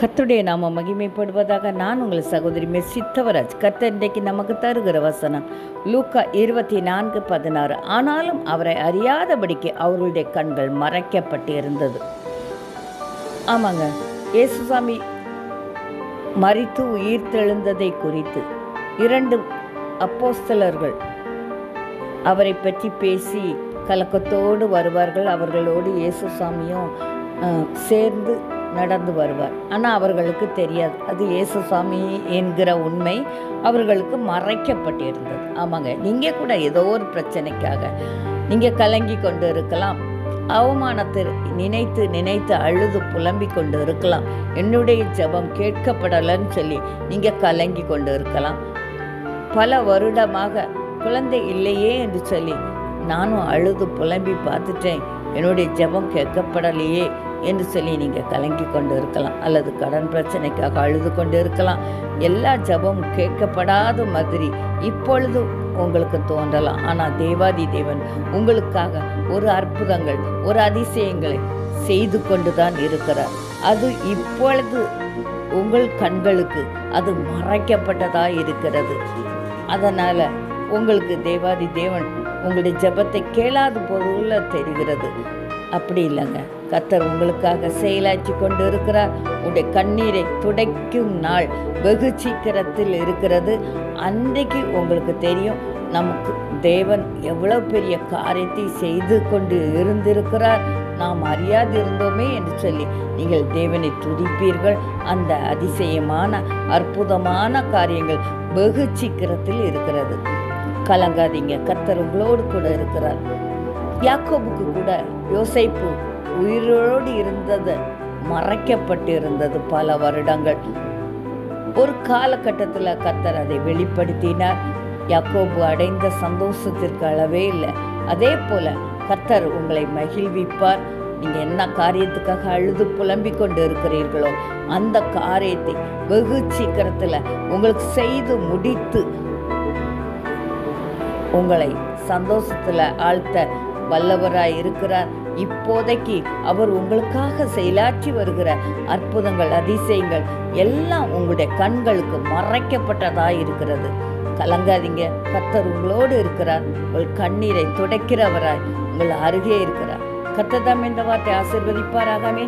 கத்துடைய நாம மகிமைப்படுவதாக நான் உங்கள் சகோதரி மே சித்தவராஜ் கத்த இன்றைக்கு நமக்கு தருகிற வசனம் லூக்கா இருபத்தி நான்கு பதினாறு. ஆனாலும் அவரை அறியாதபடிக்கு அவர்களுடைய கண்கள் மறைக்கப்பட்டு இருந்தது ஆமாங்க இயேசுசாமி மறித்து உயிர் தெழுந்ததை குறித்து இரண்டு அப்போஸ்தலர்கள் அவரை பற்றி பேசி கலக்கத்தோடு வருவார்கள். அவர்களோடு இயேசுசாமியும் சேர்ந்து நடந்து வருவார். ஆனால் அவர்களுக்கு தெரியாது. அது இயேசுசாமி என்கிற உண்மை அவர்களுக்கு மறைக்கப்பட்டிருந்தது. ஆமாங்க. நீங்கள் கூட ஏதோ ஒரு பிரச்சனைக்காக நீங்கள் கலங்கி கொண்டு இருக்கலாம். அவமானத்தை நினைத்து நினைத்து அழுது புலம்பிக் கொண்டு இருக்கலாம். என்னுடைய ஜெபம் கேட்கப்படலைன்னு சொல்லி நீங்கள் கலங்கி கொண்டு இருக்கலாம். பல வருடமாக குழந்தை இல்லையே என்று சொல்லி நானும் அழுது புலம்பி பார்த்துட்டேன். என்னுடைய ஜெபம் கேட்கப்படலையே. என்று சொல்லி நீங்கள் கலங்கி கொண்டு இருக்கலாம் அல்லது கடன் பிரச்சனைக்காக அழுது கொண்டு இருக்கலாம் எல்லா ஜெபமும் கேட்கப்படாத மாதிரி இப்பொழுது உங்களுக்கு தோன்றலாம். ஆனால் தேவாதி தேவன் உங்களுக்காக ஒரு அற்புதங்கள் ஒரு அதிசயங்களை செய்து கொண்டு தான் இருக்கிறார். அது இப்பொழுது உங்கள் கண்களுக்கு அது மறைக்கப்பட்டதாக இருக்கிறது. அதனால் உங்களுக்கு தேவாதி தேவன் உங்களுடைய ஜெபத்தை கேளாத பொருளில் தெரிகிறது. அப்படி இல்லைங்க. கத்தர் உங்களுக்காக செயலாற்றி கொண்டு இருக்கிறார் உடைய கண்ணீரை துடைக்கும் நாள் வெகு சீக்கிரத்தில் இருக்கிறது. அன்றைக்கு உங்களுக்கு தெரியும் நமக்கு தேவன் எவ்வளவு பெரிய காரியத்தை செய்து கொண்டு இருந்திருக்கிறார். நாம் அறியாதிருந்தோமே என்று சொல்லி நீங்கள் தேவனை துதிப்பீர்கள். அந்த அதிசயமான அற்புதமான காரியங்கள் வெகு சீக்கிரத்தில் இருக்கிறது. கலங்காதீங்க. கத்தர் உங்களோடு கூட இருக்கிறார். யாக்கோபுக்கு கூட யோசைப்பு உயிரோடு இருந்தது மறைக்கப்பட்டு இருந்தது பல வருடங்கள். ஒரு காலகட்டத்தில் கத்தர் அதை வெளிப்படுத்தினார். யாக்கோபு அடைந்த சந்தோஷத்திற்கு அளவே இல்லை. அதே போல கத்தர் உங்களை மகிழ்விப்பார். நீங்கள் என்ன காரியத்துக்காக அழுது புலம்பிக் கொண்டு இருக்கிறீர்களோ அந்த காரியத்தை வெகு சீக்கிரத்தில் உங்களுக்கு செய்து முடித்து உங்களை சந்தோஷத்தில் ஆழ்த்த வல்லவராய் இருக்கிறார். இப்போதைக்கு அவர் உங்களுக்காக செயலாற்றி வருகிற அற்புதங்கள் அதிசயங்கள் எல்லாம் உங்களுடைய கண்களுக்கு மறைக்கப்பட்டதாக இருக்கிறது. கலங்காதீங்க. கத்தர் உங்களோடு இருக்கிறார். உங்கள் கண்ணீரை துடைக்கிறவராய் உங்கள் அருகே இருக்கிறார். கத்ததாம் இந்த வார்த்தை ஆசிர்வதிப்பாராகவே